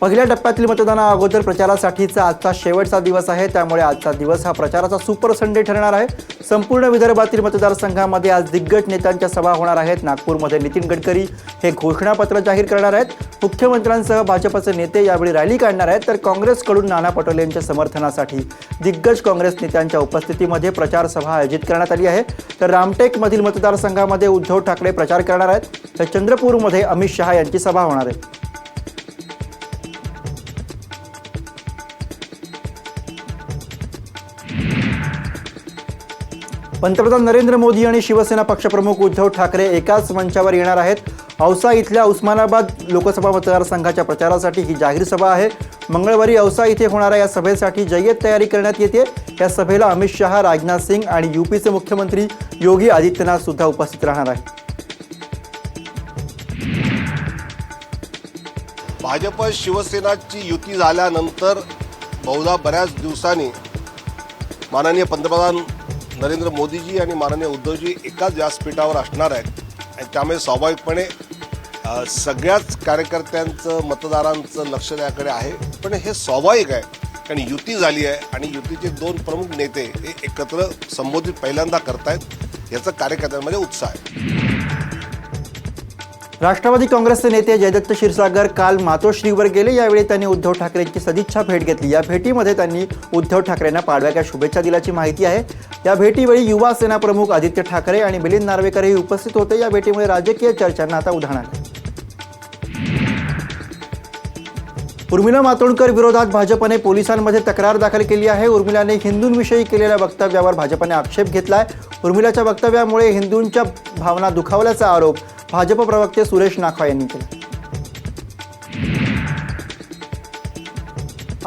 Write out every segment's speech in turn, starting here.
पहिल्या टप्प्यातील मतदाना अगोदर प्रचारासाठीचा आजचा शेवटचा दिवस आहे. त्यामुळे आजचा दिवस हा प्रचाराचा सुपर संडे ठरणार आहे. संपूर्ण विदर्भातील मतदारसंघामध्ये आज दिग्गज नेत्यांच्या सभा होणार आहेत. नागपूरमध्ये नितीन गडकरी हे घोषणापत्र जाहीर करणार आहेत. मुख्यमंत्र्यांसह भाजपचे नेते यावेळी रॅली काढणार आहेत. तर काँग्रेसकडून नाना पटोले यांच्या समर्थनासाठी दिग्गज काँग्रेस नेत्यांच्या उपस्थितीमध्ये प्रचार सभा आयोजित करण्यात आली आहे. तर रामटेकमधील मतदारसंघामध्ये उद्धव ठाकरे प्रचार करणार आहेत. तर चंद्रपूरमध्ये अमित शहा यांची सभा होणार आहे. पंतप्रधान नरेंद्र मोदी आणि शिवसेना पक्षप्रमुख उद्धव ठाकरे एकाच मंचावर येणार आहेत. औसा इथल्या उस्मानाबाद लोकसभा मतदारसंघाच्या प्रचारासाठी ही जाहीर सभा आहे. मंगळवारी औसा इथे होणाऱ्या या सभेसाठी जय्यत तयारी करण्यात येते. या सभेला अमित शहा राजनाथ सिंग आणि यूपीचे मुख्यमंत्री योगी आदित्यनाथ सुद्धा उपस्थित राहणार आहेत. भाजप शिवसेनाची युती झाल्यानंतर बहुधा बऱ्याच दिवसांनी माननीय पंतप्रधान नरेंद्र मोदीजी आणि माननीय उद्धवजी एकाच व्यासपीठावर असणार आहेत. आणि त्यामुळे स्वाभाविकपणे सगळ्याच कार्यकर्त्यांचं मतदारांचं लक्ष त्याकडे आहे. पण हे स्वाभाविक आहे कारण युती झाली आहे आणि युतीचे दोन प्रमुख नेते हे एकत्र संबोधित पहिल्यांदा करतायत याचा कार्यकर्त्यांमध्ये उत्साह आहे. राष्ट्रवादी काँग्रेसचे नेते जयदत्त क्षीरसागर काल मातोश्रीवर गेले. यावेळी त्यांनी उद्धव ठाकरेंची सदिच्छा भेट घेतली. या भेटीमध्ये त्यांनी उद्धव ठाकरेंना पाडव्याच्या शुभेच्छा दिल्याची माहिती आहे. या भेटीवेळी युवा सेना प्रमुख आदित्य ठाकरे आणि मिलिंद नार्वेकरही उपस्थित होते. या भेटीमुळे राजकीय चर्चांना आता उधाण आले. उर्मिला मातोंडकर विरोधात भाजपने पोलिसांमध्ये तक्रार दाखल केली आहे. उर्मिलाने हिंदूंविषयी केलेल्या वक्तव्यावर भाजपने आक्षेप घेतलाय. उर्मिलाच्या वक्तव्यामुळे हिंदूंच्या भावना दुखावल्याचा आरोप भाजप प्रवक्ते सुरेश नाखा यांनी केला.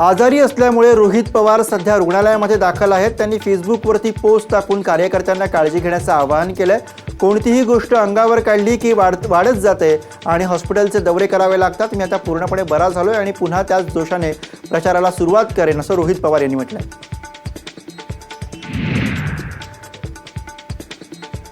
आजारी असल्यामुळे रोहित पवार सध्या रुग्णालयामध्ये दाखल आहेत. त्यांनी फेसबुकवरती पोस्ट टाकून कार्यकर्त्यांना काळजी घेण्याचं आवाहन केलंय. कोणतीही गोष्ट अंगावर काढली की वाढ वाढत जाते आणि हॉस्पिटलचे दौरे करावे लागतात. मी आता पूर्णपणे बरा आहे आणि पुन्हा त्याच जोशाने प्रचाराला सुरुवात करेन असं रोहित पवार यांनी म्हटलंय.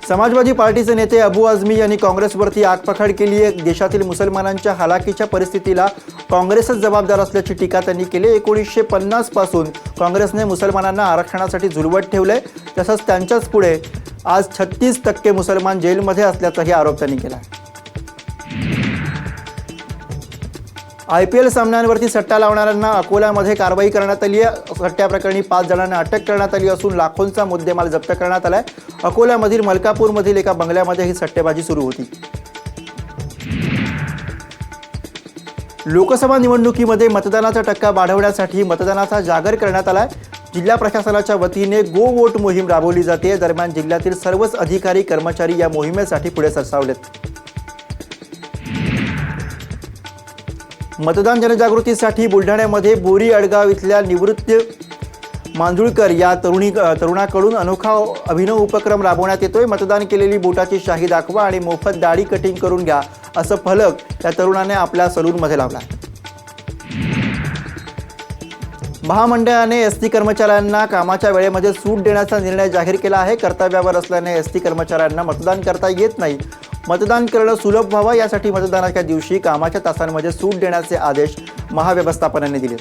समाजवादी पार्टीचे नेते अबू आझमी यांनी काँग्रेसवरती आगपखड केली आहे. देशातील मुसलमानांच्या हालाकीच्या परिस्थितीला काँग्रेसच जबाबदार असल्याची टीका त्यांनी केली एकोणीसशे पन्नासपासून काँग्रेसने मुसलमानांना आरक्षणासाठी झुलवत ठेवलंय. तसंच त्यांच्याच पुढे आज छत्तीस टक्के मुसलमान जेलमध्ये असल्याचाही आरोप त्यांनी केला आहे. आय पी एल सामन्यांवरती सट्टा लावणाऱ्यांना अकोल्यामध्ये कारवाई करण्यात आली आहे. सट्ट्याप्रकरणी पाच जणांना अटक करण्यात आली असून लाखोंचा मुद्देमाल जप्त करण्यात आलाय. अकोल्यामधील मलकापूरमधील एका बंगल्यामध्ये ही सट्टेबाजी सुरू होती. लोकसभा निवडणुकीमध्ये मतदानाचा टक्का वाढवण्यासाठी मतदानाचा जागर करण्यात आलाय. जिल्हा प्रशासनाच्या वतीने गो वोट मोहीम राबवली जाते. दरम्यान जिल्ह्यातील सर्वच अधिकारी कर्मचारी या मोहिमेसाठी पुढे सरसावलेत. मतदान जनजागृतीसाठी बुलढाण्यामध्ये बोरी अडगाव इथल्या निवृत्त मांजुळकर या तरुणी तरुणाकडून अनोखा अभिनव उपक्रम राबवण्यात येतोय. मतदान केलेली बोटाची शाही दाखवा आणि मोफत दाढी कटिंग करून घ्या असं फलक त्या तरुणाने आपल्या सलूनमध्ये लावला. महामंडळाने एस टी कर्मचाऱ्यांना कामाच्या वेळेमध्ये सूट देण्याचा निर्णय जाहीर केला आहे. कर्तव्यावर असल्याने एस टी कर्मचाऱ्यांना मतदान करता येत नाही. मतदान करणं सुलभ व्हावं यासाठी मतदानाच्या दिवशी कामाच्या तासांमध्ये सूट देण्याचे आदेश महाव्यवस्थापनाने दिले.